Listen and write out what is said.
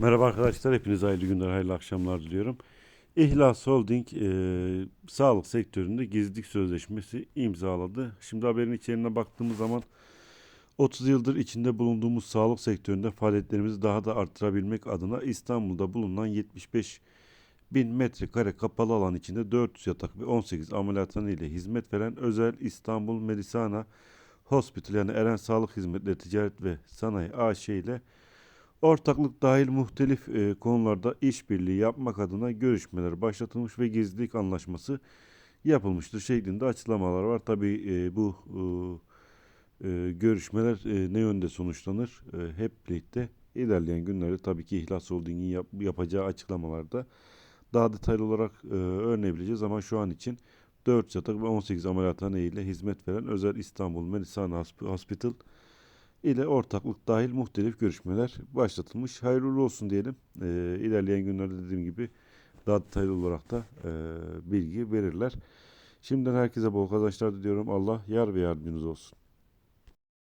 Merhaba arkadaşlar, hepinize hayırlı günler, hayırlı akşamlar diliyorum. İhlas Holding e, sağlık sektöründe gizlilik sözleşmesi imzaladı. Şimdi haberin içeriğine baktığımız zaman 30 yıldır içinde bulunduğumuz sağlık sektöründe faaliyetlerimizi daha da arttırabilmek adına İstanbul'da bulunan 75 bin metrekare kapalı alan içinde 400 yatak ve 18 ameliyathane ile hizmet veren özel İstanbul Medisana Hospital yani Eren Sağlık Hizmetleri Ticaret ve Sanayi AŞ ile Ortaklık dahil muhtelif e, konularda işbirliği yapmak adına görüşmeler başlatılmış ve gizlilik anlaşması yapılmıştır şeklinde açıklamalar var. Tabii e, bu e, e, görüşmeler e, ne yönde sonuçlanır? E, hep birlikte ilerleyen günlerde tabii ki İhlas Holding'in yap- yapacağı açıklamalarda daha detaylı olarak e, öğrenebileceğiz ama şu an için 4 yatak ve 18 ameliyathane ile hizmet veren özel İstanbul Medisana Hosp- Hospital ile ortaklık dahil muhtelif görüşmeler başlatılmış. Hayırlı olsun diyelim. Ee, ilerleyen günlerde dediğim gibi daha detaylı olarak da e, bilgi verirler. Şimdiden herkese bol kazançlar diliyorum. Allah yar ve yardımcınız olsun.